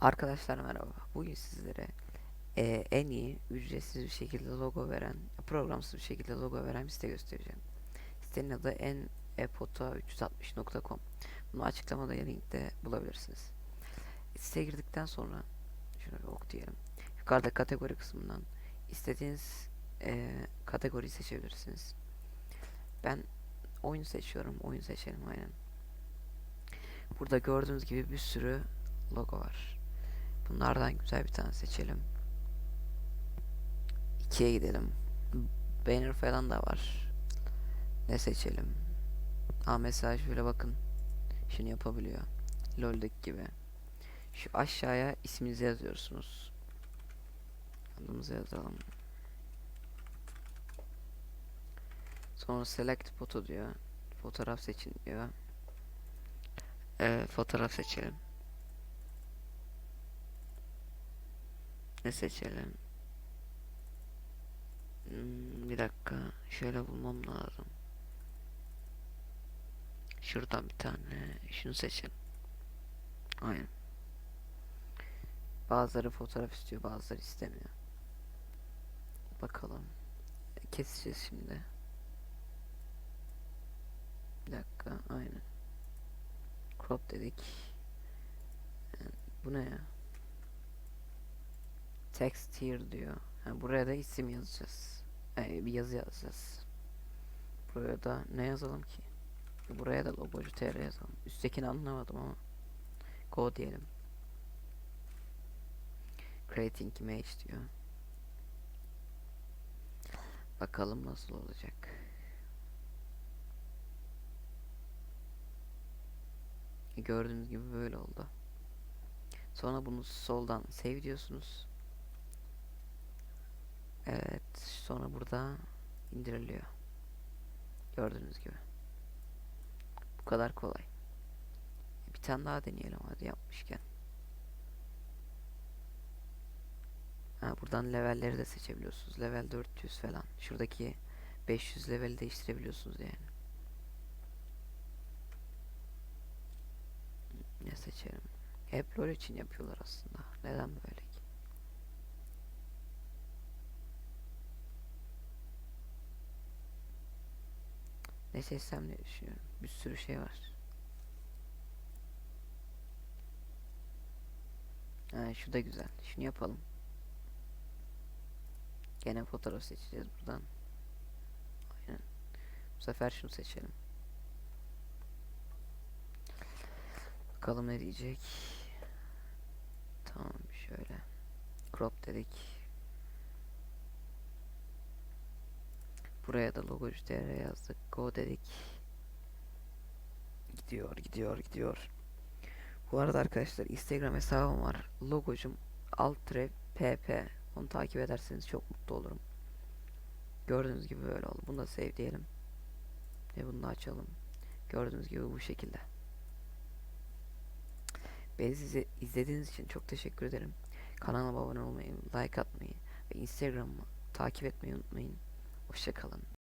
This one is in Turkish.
Arkadaşlar merhaba. Bugün sizlere eee, en iyi ücretsiz bir şekilde logo veren, programsız bir şekilde logo veren bir site göstereceğim. Sitenin adı enepota360.com. Bunu açıklamada ya linkte bulabilirsiniz. Siteye girdikten sonra şöyle bir ok diyelim. Yukarıda kategori kısmından istediğiniz eee kategoriyi seçebilirsiniz. Ben oyun seçiyorum. Oyun seçelim aynen. Burada gördüğünüz gibi bir sürü logo var. Bunlardan güzel bir tane seçelim. 2'ye gidelim. Banner falan da var. Ne seçelim? Aa mesela şöyle bakın. Şunu yapabiliyor. LoL'deki gibi. Şu aşağıya isminizi yazıyorsunuz. Adımızı yazalım. Sonra select photo diyor. Fotoğraf seçin diyor. Ee, fotoğraf seçelim. Ne seçelim? Hmm, bir dakika. Şöyle bulmam lazım. Şuradan bir tane. Şunu seçelim. Aynen. Bazıları fotoğraf istiyor, bazıları istemiyor. Bakalım. Keseceğiz şimdi. Bir dakika. Aynen. Crop dedik. Yani bu ne ya? Text here diyor. Ha, buraya da isim yazacağız. Yani bir yazı yazacağız. Buraya da ne yazalım ki? Buraya da logocu tr yazalım. Üsttekini anlamadım ama. Go diyelim. Creating image diyor. Bakalım nasıl olacak. Gördüğünüz gibi böyle oldu. Sonra bunu soldan save diyorsunuz. Evet, sonra burada indiriliyor. Gördüğünüz gibi. Bu kadar kolay. Bir tane daha deneyelim hadi yapmışken. Ha, buradan levelleri de seçebiliyorsunuz. Level 400 falan. Şuradaki 500 leveli değiştirebiliyorsunuz yani. Ne seçelim? Hep LoL için yapıyorlar aslında. Neden böyle ki? Ne seçsem ne düşünüyorum. Bir sürü şey var. Ha, şu da güzel. Şunu yapalım. Gene fotoğraf seçeceğiz buradan. Aynen. Bu sefer şunu seçelim. Bakalım ne diyecek. Tamam şöyle. Crop dedik. Buraya da logocu tr yazdık. Go dedik. Gidiyor, gidiyor, gidiyor. Bu arada arkadaşlar Instagram hesabım var. Logocum alt pp. Onu takip ederseniz çok mutlu olurum. Gördüğünüz gibi böyle oldu. Bunu da save diyelim. Ve bunu da açalım. Gördüğünüz gibi bu şekilde. Beni izlediğiniz için çok teşekkür ederim. Kanalıma abone olmayı, like atmayı ve Instagram'ı takip etmeyi unutmayın. Hoşçakalın.